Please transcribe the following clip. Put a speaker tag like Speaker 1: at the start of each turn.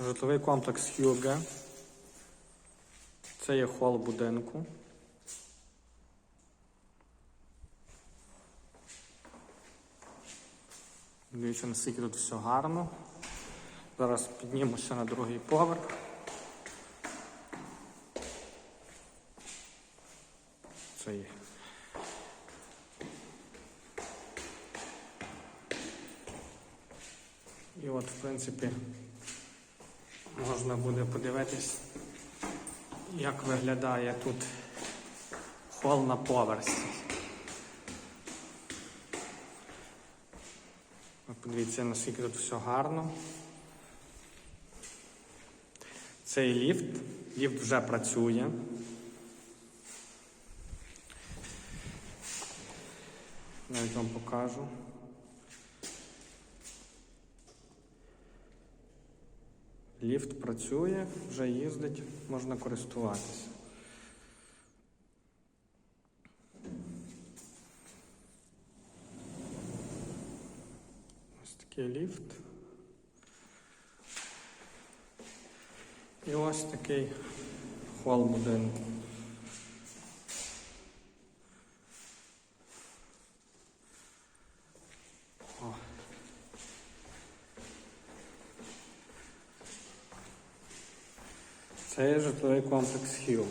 Speaker 1: Житловий комплекс Хюге. Це є хол будинку. Дивіться, наскільки тут все гарно. Зараз піднімуся на другий поверх. Це є. І от, в принципі, можна буде подивитись, як виглядає тут хол на поверсі. Подивіться, наскільки тут все гарно. Цей ліфт, ліфт вже працює. Навіть вам покажу. Ліфт працює, вже їздить, можна користуватися. Ось такий ліфт. І ось такий хол будинку. Це житловий комплекс Хюг.